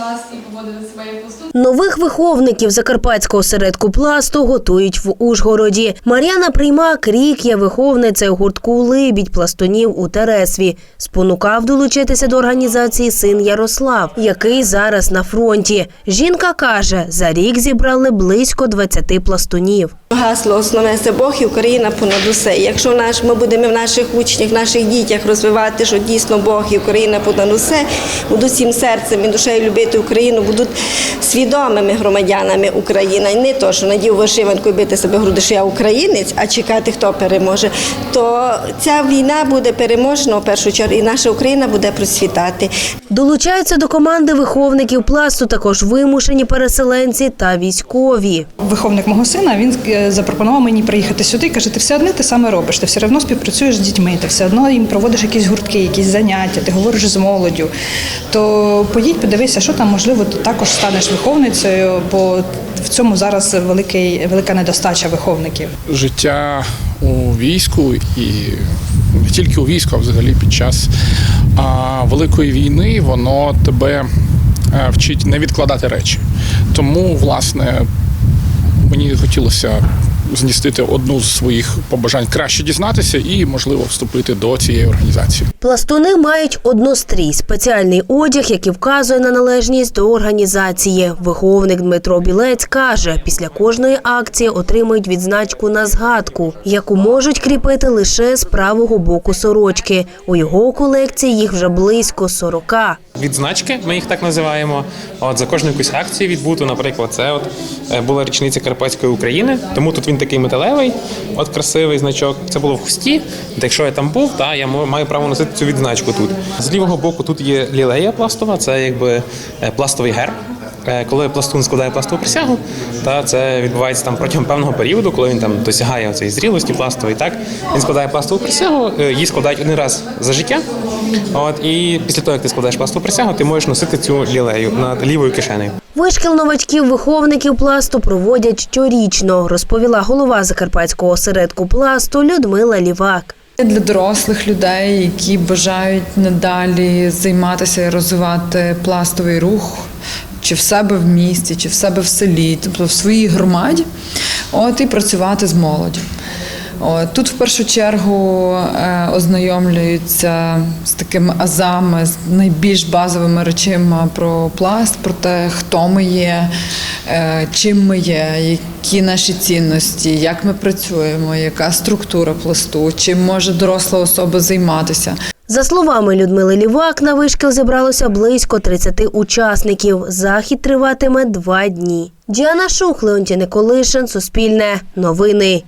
пласт і поводили себе як. Нових виховників закарпатського осередку пласту готують в Ужгороді. Мар'яна Приймак рік є виховницею гуртку Либідь пластунів у Тересві. Спонукав долучитися до організації син Ярослав, який зараз на фронті. Жінка каже, за рік зібрали близько 20 пластунів. Гасло основне це Бог і Україна понад усе. Якщо наш ми будемо в наших учнях, наших дітях розвивати, що дійсно Бог і Україна понад усе, будуть всім серцем і душею любити Україну, будуть свідомими громадянами України, і не то, що надів вишиванку і бити себе в груди, що я українець, а чекати, хто переможе. То ця війна буде переможена в першу чергу, і наша Україна буде процвітати. Долучаються до команди виховників пласту також вимушені переселенці та військові. Виховник мого сина він е, запропонував мені приїхати сюди і каже: ти все одне те саме робиш, ти все одно співпрацюєш з дітьми, ти все одно їм проводиш якісь гуртки, якісь заняття, ти говориш з молоддю. То поїдь, подивися, що там можливо, ти також станеш виховницею, бо в цьому зараз великий, велика недостача виховників. життя у війську і не тільки у війську, а взагалі під час а, великої війни воно тебе е, вчить не відкладати речі. Тому, власне, мені хотілося змістити одну з своїх побажань краще дізнатися і, можливо, вступити до цієї організації. Пластуни мають однострій спеціальний одяг, який вказує на належність до організації. Виховник Дмитро Білець каже, після кожної акції отримують відзначку на згадку, яку можуть кріпити лише з правого боку сорочки. У його колекції їх вже близько 40. відзначки, ми їх так називаємо. От за кожну якусь акцію відбуту, наприклад, це от е, була річниця Карпатської України, тому тут він такий металевий, от красивий значок. Це було в хусті. Якщо я там був, та я маю право носити цю відзначку тут. З лівого боку тут є лілея пластова, це якби е, пластовий герб. Е, Коли пластун складає пластову присягу, та це відбувається там протягом певного періоду, коли він там досягає цієї зрілості пластової, так він складає пластову присягу, е, її складають один раз за життя. От і після того, як ти складаєш пластову присягу, ти можеш носити цю лілею над лівою кишенею. Вишкіл новачків-виховників пласту проводять щорічно, розповіла голова Закарпатського осередку пласту Людмила Лівак. Для дорослих людей, які бажають надалі займатися і розвивати пластовий рух, чи в себе в місті, чи в себе в селі, тобто в своїй громаді, от і працювати з молоддю. Тут в першу чергу е, ознайомлюються з такими азами, з найбільш базовими речима про пласт, про те, хто ми є, е, чим ми є, які наші цінності, як ми працюємо, яка структура пласту, чим може доросла особа займатися. За словами Людмили Лівак, на вишкіл зібралося близько 30 учасників. Захід триватиме два дні. Діана Шух, Леонтій Николишин, Суспільне, Новини.